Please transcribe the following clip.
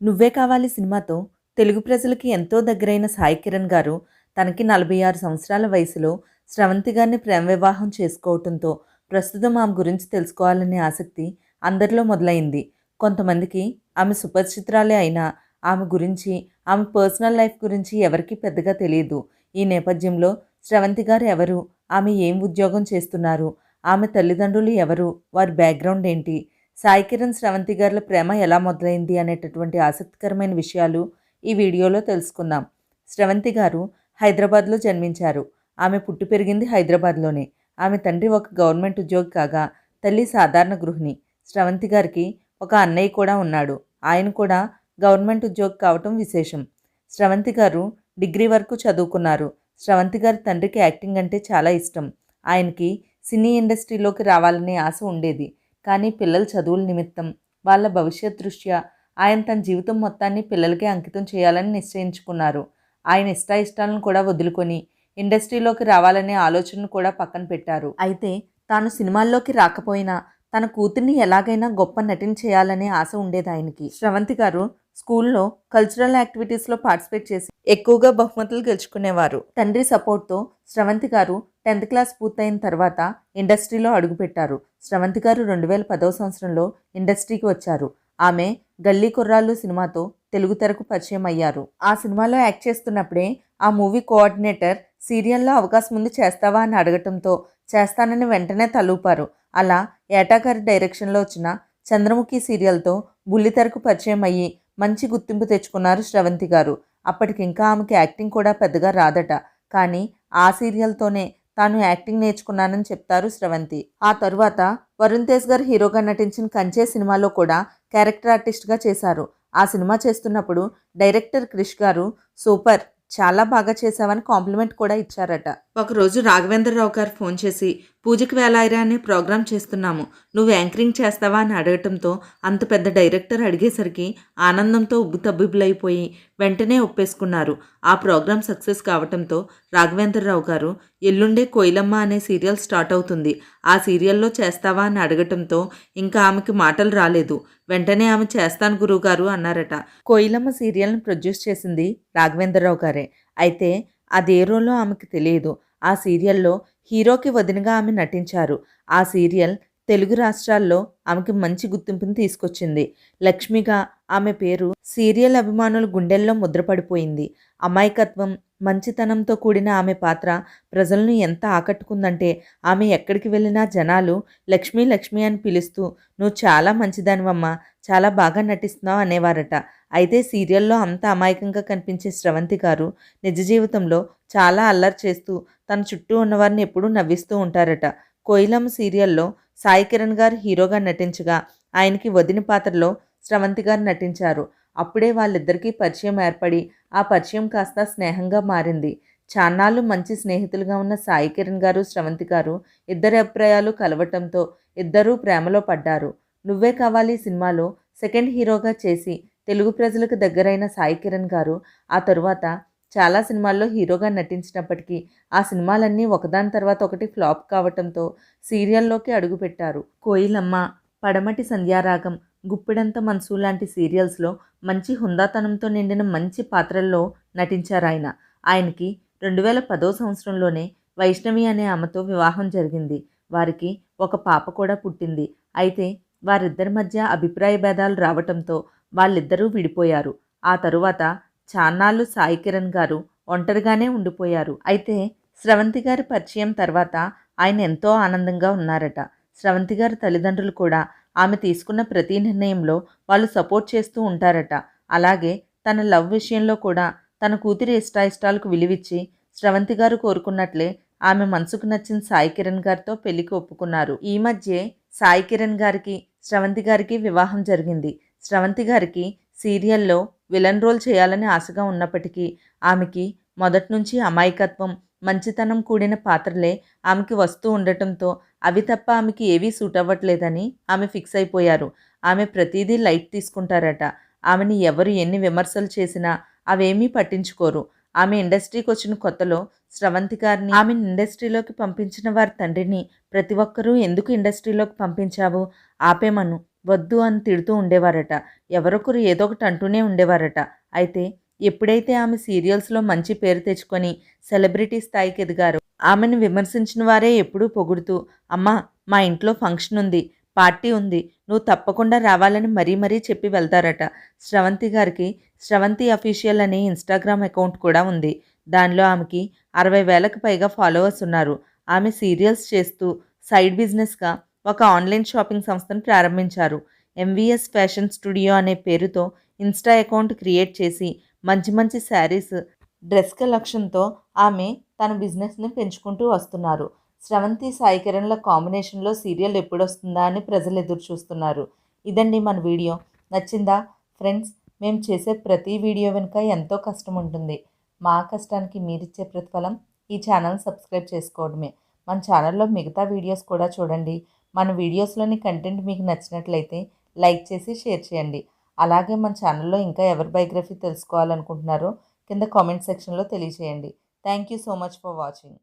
నువ్వే కావాలి సినిమాతో. తెలుగు ప్రజలకి ఎంతో దగ్గరైన సాయి కిరణ్ గారు తనకి నలభై ఆరు సంవత్సరాల వయసులో స్రవంతి గారిని ప్రేమ వివాహం చేసుకోవటంతో ప్రస్తుతం ఆమె గురించి తెలుసుకోవాలనే ఆసక్తి అందరిలో మొదలైంది. కొంతమందికి ఆమె సుపరిచిత్రాలే అయినా ఆమె గురించి ఆమె పర్సనల్ లైఫ్ గురించి ఎవరికీ పెద్దగా తెలియదు. ఈ నేపథ్యంలో స్రవంతి గారు ఎవరు ఆమె ఏం ఉద్యోగం చేస్తున్నారు ఆమె తల్లిదండ్రులు ఎవరు వారి బ్యాక్గ్రౌండ్ ఏంటి సాయి కిరణ్ స్రవంతి గారుల ప్రేమ ఎలా మొదలైంది అనేటటువంటి ఆసక్తికరమైన విషయాలు ఈ వీడియోలో తెలుసుకుందాం. స్రవంతి గారు హైదరాబాద్లో జన్మించారు. ఆమె పుట్టి పెరిగింది హైదరాబాద్లోనే. ఆమె తండ్రి ఒక గవర్నమెంట్ ఉద్యోగి కాగా తల్లి సాధారణ గృహిణి. స్రవంతి గారికి ఒక అన్నయ్య కూడా ఉన్నాడు. ఆయన కూడా గవర్నమెంట్ ఉద్యోగి కావటం విశేషం. స్రవంతి గారు డిగ్రీ వరకు చదువుకున్నారు. స్రవంతి గారి తండ్రికి యాక్టింగ్ అంటే చాలా ఇష్టం. ఆయనకి సినీ ఇండస్ట్రీలోకి రావాలనే ఆశ ఉండేది. కానీ పిల్లల చదువుల నిమిత్తం వాళ్ళ భవిష్యత్ దృష్ట్యా ఆయన తన జీవితం మొత్తాన్ని పిల్లలకే అంకితం చేయాలని నిశ్చయించుకున్నారు. ఆయన ఇష్టాయిష్టాలను కూడా వదులుకొని ఇండస్ట్రీలోకి రావాలనే ఆలోచనను కూడా పక్కన పెట్టారు. అయితే తాను సినిమాల్లోకి రాకపోయినా తన కూతుర్ని ఎలాగైనా గొప్ప నటిని చేయాలనే ఆశ ఉండేది ఆయనకి. శ్రవంతి గారు స్కూల్లో కల్చరల్ యాక్టివిటీస్లో పార్టిసిపేట్ చేసి ఎక్కువగా బహుమతులు గెలుచుకునేవారు. తండ్రి సపోర్ట్తో స్రవంతి గారు టెన్త్ క్లాస్ పూర్తయిన తర్వాత ఇండస్ట్రీలో అడుగుపెట్టారు. స్రవంతి గారు రెండు వేల పదవ సంవత్సరంలో ఇండస్ట్రీకి వచ్చారు. ఆమె గల్లీ కుర్రాళ్ళు సినిమాతో తెలుగు తెరకు పరిచయం అయ్యారు. ఆ సినిమాలో యాక్ట్ చేస్తున్నప్పుడే ఆ మూవీ కోఆర్డినేటర్ సీరియల్లో అవకాశం ఉంది చేస్తావా అని అడగటంతో చేస్తానని వెంటనే తలూపారు. అలా ఏటాగారి డైరెక్షన్లో వచ్చిన చంద్రముఖి సీరియల్తో బుల్లితెరకు పరిచయం అయ్యి మంచి గుర్తింపు తెచ్చుకున్నారు శ్రవంతి గారు. అప్పటికింకా ఆమెకి యాక్టింగ్ కూడా పెద్దగా రాదట. కానీ ఆ సీరియల్తోనే తాను యాక్టింగ్ నేర్చుకున్నానని చెప్తారు శ్రవంతి. ఆ తరువాత వరుణ్ తేజ్ గారు హీరోగా నటించిన కంచే సినిమాలో కూడా క్యారెక్టర్ ఆర్టిస్ట్గా చేశారు. ఆ సినిమా చేస్తున్నప్పుడు డైరెక్టర్ క్రిష్ గారు సూపర్ చాలా బాగా చేశావని కాంప్లిమెంట్ కూడా ఇచ్చారట. ఒకరోజు రాఘవేంద్రరావు గారు ఫోన్ చేసి పూజకి వేలాయిరా అనే ప్రోగ్రాం చేస్తున్నాము. నువ్వు యాంకరింగ్ చేస్తావా అని అడగటంతో అంత పెద్ద డైరెక్టర్ అడిగేసరికి ఆనందంతో ఉబ్బుతబ్బిబులైపోయి వెంటనే ఒప్పేసుకున్నారు. ఆ ప్రోగ్రాం సక్సెస్ కావటంతో రాఘవేంద్రరావు గారు ఎల్లుండే కోయిలమ్మ అనే సీరియల్ స్టార్ట్ అవుతుంది. ఆ సీరియల్లో చేస్తావా అని అడగటంతో ఇంకా ఆమెకి మాటలు రాలేదు. వెంటనే ఆమె చేస్తాను గురువుగారు అన్నారట. కోయిలమ్మ సీరియల్ని ప్రొడ్యూస్ చేసింది రాఘవేంద్రరావు గారే. అయితే అదే రోలో ఆమెకు తెలియదు. ఆ సీరియల్లో హీరోకి వదినగా ఆమె నటించారు. ఆ సీరియల్ తెలుగు రాష్ట్రాల్లో ఆమెకి మంచి గుర్తింపుని తీసుకొచ్చింది. లక్ష్మిగా ఆమె పేరు సీరియల్ అభిమానుల గుండెల్లో ముద్రపడిపోయింది. అమాయకత్వం మంచితనంతో కూడిన ఆమె పాత్ర ప్రజలను ఎంత ఆకట్టుకుందంటే ఆమె ఎక్కడికి వెళ్ళినా జనాలు లక్ష్మీ లక్ష్మి అని పిలుస్తూ నువ్వు చాలా మంచిదానివమ్మా చాలా బాగా నటిస్తున్నావు అనేవారట. అయితే సీరియల్లో అంత అమాయకంగా కనిపించే స్రవంతి గారు నిజ జీవితంలో చాలా అల్లరి చేస్తూ తన చుట్టూ ఉన్నవారిని ఎప్పుడూ నవ్విస్తూ ఉంటారట. కోయిలమ్మ సీరియల్లో సాయి కిరణ్ గారు హీరోగా నటించగా ఆయనకి వదిన పాత్రలో స్రవంతి గారు నటించారు. అప్పుడే వాళ్ళిద్దరికీ పరిచయం ఏర్పడి ఆ పరిచయం కాస్త స్నేహంగా మారింది. చాన్నాళ్ళు మంచి స్నేహితులుగా ఉన్న సాయి కిరణ్ గారు స్రవంతి గారు ఇద్దరి అభిప్రాయాలు కలవటంతో ఇద్దరూ ప్రేమలో పడ్డారు. నువ్వే కావాలి సినిమాలో సెకండ్ హీరోగా చేసి తెలుగు ప్రజలకు దగ్గరైన సాయి కిరణ్ గారు ఆ తరువాత చాలా సినిమాల్లో హీరోగా నటించినప్పటికీ ఆ సినిమాలన్నీ ఒకదాని తర్వాత ఒకటి ఫ్లాప్ కావటంతో సీరియల్లోకి అడుగుపెట్టారు. కోయిలమ్మ పడమటి సంధ్యారాగం గుప్పిడంత మనసు లాంటి సీరియల్స్లో మంచి హుందాతనంతో నిండిన మంచి పాత్రల్లో నటించారు ఆయన ఆయనకి రెండు వేల పదో సంవత్సరంలోనే వైష్ణవి అనే ఆమెతో వివాహం జరిగింది. వారికి ఒక పాప కూడా పుట్టింది. అయితే వారిద్దరి మధ్య అభిప్రాయ భేదాలు రావటంతో వాళ్ళిద్దరూ విడిపోయారు. ఆ తరువాత చాన్నాళ్ళు సాయి కిరణ్ గారు ఒంటరిగానే ఉండిపోయారు. అయితే స్రవంతి గారి పరిచయం తర్వాత ఆయన ఎంతో ఆనందంగా ఉన్నారట. స్రవంతి గారి తల్లిదండ్రులు కూడా ఆమె తీసుకున్న ప్రతి నిర్ణయంలో వాళ్ళు సపోర్ట్ చేస్తూ ఉంటారట. అలాగే తన లవ్ విషయంలో కూడా తన కూతురి ఇష్టాయిష్టాలకు విలువిచ్చి స్రవంతి గారు కోరుకున్నట్లే ఆమె మనసుకు నచ్చిన సాయి కిరణ్ గారితో పెళ్ళికి ఒప్పుకున్నారు. ఈ మధ్యే సాయి కిరణ్ గారికి స్రవంతి గారికి వివాహం జరిగింది. స్రవంతి గారికి సీరియల్లో విలన్ రోల్ చేయాలని ఆశగా ఉన్నప్పటికీ ఆమెకి మొదటి నుంచి అమాయకత్వం మంచితనం కూడిన పాత్రలే ఆమెకి వస్తూ ఉండటంతో అవి తప్ప ఆమెకి ఏవీ సూట్ అవ్వట్లేదని ఆమె ఫిక్స్ అయిపోయారు. ఆమె ప్రతిదీ లైట్ తీసుకుంటారట. ఆమెని ఎవరు ఎన్ని విమర్శలు చేసినా అవేమీ పట్టించుకోరు. ఆమె ఇండస్ట్రీకి వచ్చిన కొత్తలో స్రవంతి గారిని ఆమెను ఇండస్ట్రీలోకి పంపించిన వారి తండ్రిని ప్రతి ఒక్కరూ ఎందుకు ఇండస్ట్రీలోకి పంపించావు? ఆపేమను? వద్దు అని తిడుతూ ఉండేవారట. ఎవరొకరు ఏదో ఒకటి అంటూనే ఉండేవారట. అయితే ఎప్పుడైతే ఆమె సీరియల్స్లో మంచి పేరు తెచ్చుకొని సెలబ్రిటీ స్థాయికి ఎదిగారో ఆమెను విమర్శించిన వారే ఎప్పుడూ పొగుడుతూ అమ్మా మా ఇంట్లో ఫంక్షన్ ఉంది పార్టీ ఉంది నువ్వు తప్పకుండా రావాలని మరీ మరీ చెప్పి వెళ్తారట. స్రవంతి గారికి స్రవంతి అఫీషియల్ అనే ఇన్స్టాగ్రామ్ అకౌంట్ కూడా ఉంది. దానిలో ఆమెకి అరవై వేలకు పైగా ఫాలోవర్స్ ఉన్నారు. ఆమె సీరియల్స్ చేస్తూ సైడ్ బిజినెస్గా ఒక ఆన్లైన్ షాపింగ్ సంస్థను ప్రారంభించారు. ఎంవిఎస్ ఫ్యాషన్ స్టూడియో అనే పేరుతో ఇన్స్టా అకౌంట్ క్రియేట్ చేసి మంచి మంచి శారీస్ డ్రెస్ కలెక్షన్తో ఆమె తన బిజినెస్ని పెంచుకుంటూ వస్తున్నారు. స్రవంతి సాయి కిరణ్ల కాంబినేషన్లో సీరియల్ ఎప్పుడొస్తుందా అని ప్రజలు ఎదురు చూస్తున్నారు. ఇదండి మన వీడియో. నచ్చిందా? ఫ్రెండ్స్ మేము చేసే ప్రతి వీడియో వెనుక ఎంతో కష్టం ఉంటుంది మా కష్టానికి మీరిచ్చే ప్రతిఫలం ఈ ఛానల్ సబ్స్క్రైబ్ చేసుకోవడమే. మన ఛానల్లో మిగతా వీడియోస్ కూడా చూడండి. మన వీడియోస్లోని కంటెంట్ మీకు నచ్చినట్లయితే లైక్ చేసి షేర్ చేయండి. అలాగే మన ఛానల్లో ఇంకా ఎవరి బయోగ్రఫీ తెలుసుకోవాలనుకుంటున్నారో కింద కామెంట్ సెక్షన్లో తెలియజేయండి thank you so much for watching.